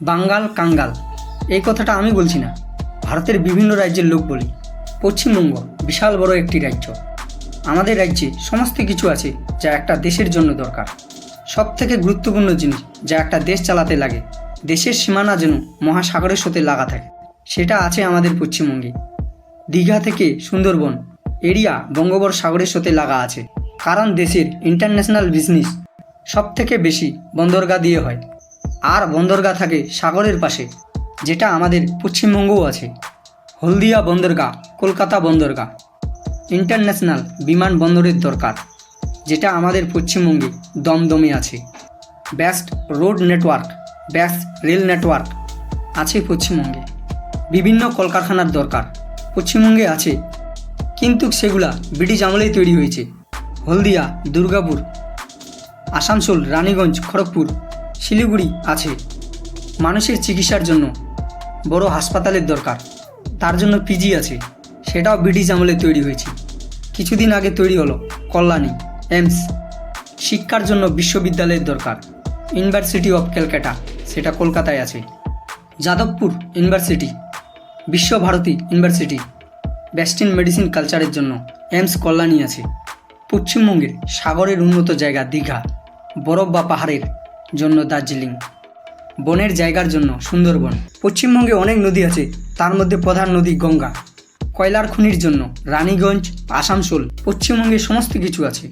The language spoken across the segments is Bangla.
বাঙ্গাল কাঙ্গাল। এই কথাটা আমি বলছি না। ভারতের বিভিন্ন রাজ্যের লোক বলি। পশ্চিমবঙ্গ বিশাল বড় একটি রাজ্য। আমাদের রাজ্যে সমস্ত কিছু আছে যা একটা দেশের জন্য দরকার। সব থেকে গুরুত্বপূর্ণ জিনিস যা একটা দেশ চালাতে লাগে, দেশের সীমানা যেন মহাসাগরের সাথে লাগা থাকে, সেটা আছে আমাদের পশ্চিমবঙ্গে। দীঘা থেকে সুন্দরবন, এরিয়া বঙ্গোপসাগরের সাথে লাগা আছে। কারণ দেশের ইন্টারন্যাশনাল বিজনেস সব থেকে বেশি বন্দরগা দিয়ে হয়। আর বন্দরগাহ থাকে সাগরের পাশে, যেটা আমাদের পশ্চিমবঙ্গও আছে। হলদিয়া বন্দরগাহ, কলকাতা বন্দরগাহ। ইন্টারন্যাশনাল বিমান বন্দরের দরকার, যেটা আমাদের পশ্চিমবঙ্গে দমদমে আছে। Vast road network, vast rail network আছে পশ্চিমবঙ্গে। বিভিন্ন কলকারখানার দরকার পশ্চিমবঙ্গে আছে, কিন্তু সেগুলা ব্রিটিশ আমলেই তৈরি হয়েছে। হলদিয়া, দুর্গাপুর, আসানসোল, রানীগঞ্জ, খড়গপুর শিলিগুড়ি আছে। মানুষের চিকিৎসার জন্য বড় হাসপাতালের দরকার। তার জন্য পিজি আছে। সেটাও ব্রিটিশ আমলে তৈরি হয়েছে। কিছুদিন আগে তৈরি হলো কল্যাণী এমস শিক্ষার জন্য বিশ্ববিদ্যালয়ের দরকার। ইউনিভার্সিটি অফ ক্যালকাটা সেটা কলকাতায় আছে। Jadavpur university Vishwabharati university western medicine কালচারের জন্য এমস কল্যাণী আছে। পশ্চিমবঙ্গের সাগরের উন্নত জায়গা দীঘা, বরফ বা পাহাড়ের জন্য দার্জিলিং। বনের জায়গার জন্য সুন্দরবন। পশ্চিমবঙ্গে অনেক নদী আছে, তার মধ্যে প্রধান নদী গঙ্গা। কয়লার খনির জন্য রানীগঞ্জ, আসানসোল, পশ্চিমবঙ্গে সমস্ত কিছু আছে,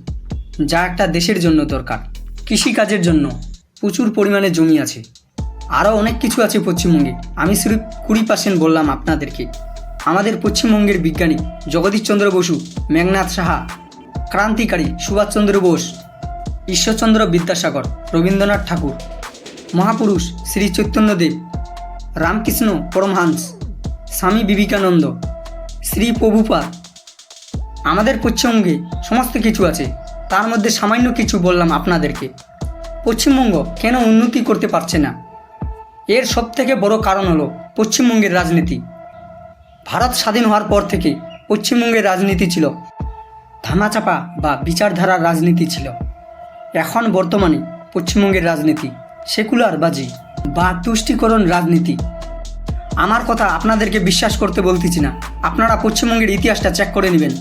যা একটা দেশের জন্য দরকার। কৃষিকাজের জন্য প্রচুর পরিমাণে জমি আছে। আরও অনেক কিছু আছে পশ্চিমবঙ্গে, আমি শুধু কুড়ি পার্সেন্ট বললাম আপনাদেরকে। আমাদের পশ্চিমবঙ্গের বিজ্ঞানী জগদীশচন্দ্র বসু, মেঘনাথ সাহা, ক্রান্তিকারী সুভাষচন্দ্র বোস ঈশ্বরচন্দ্র বিদ্যাসাগর, রবীন্দ্রনাথ ঠাকুর। মহাপুরুষ শ্রী চৈতন্যদেব, রামকৃষ্ণ পরমহাংস, স্বামী বিবেকানন্দ, শ্রী প্রভুপাদ। আমাদের পশ্চিমবঙ্গে সমস্ত কিছু আছে, তার মধ্যে সামান্য কিছু বললাম আপনাদেরকে। পশ্চিমবঙ্গ কেন উন্নতি করতে পারছে না? এর সবথেকে বড় কারণ হলো পশ্চিমবঙ্গের রাজনীতি। ভারত স্বাধীন হওয়ার পর থেকে পশ্চিমবঙ্গের রাজনীতি ছিল ধামাচাপা বা বিচারধারার রাজনীতি ছিল। এখন বর্তমানে পশ্চিমবঙ্গের রাজনীতি সেকুলার বাজি বা তুষ্টিকরণ রাজনীতি। আমার কথা আপনাদেরকে বিশ্বাস করতে বলতেছি না। আপনারা পশ্চিমবঙ্গের ইতিহাসটা চেক করে নেবেন।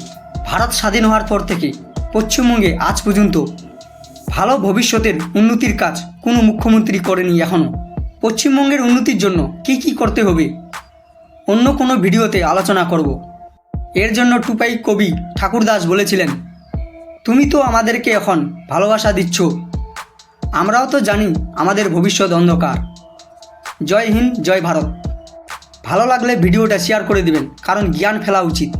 ভারত স্বাধীন হওয়ার পর থেকে পশ্চিমবঙ্গে আজ পর্যন্ত ভালো ভবিষ্যতের উন্নতির কাজ কোনো মুখ্যমন্ত্রী করেনি এখনও পশ্চিমবঙ্গের উন্নতির জন্য কি কি করতে হবে, অন্য কোনো ভিডিওতে আলোচনা করব। এর জন্য টুপাই কবি ঠাকুরদাস বলেছিলেন তুমি তো আমাদেরকে এখন ভালোবাসা দিচ্ছ। আমরাও তো জানি আমাদের ভবিষ্যৎ অন্ধকার। জয় হিন্দ, জয় ভারত। ভালো লাগলে ভিডিওটা শেয়ার করে দিবেন, কারণ জ্ঞান ফেলা উচিত।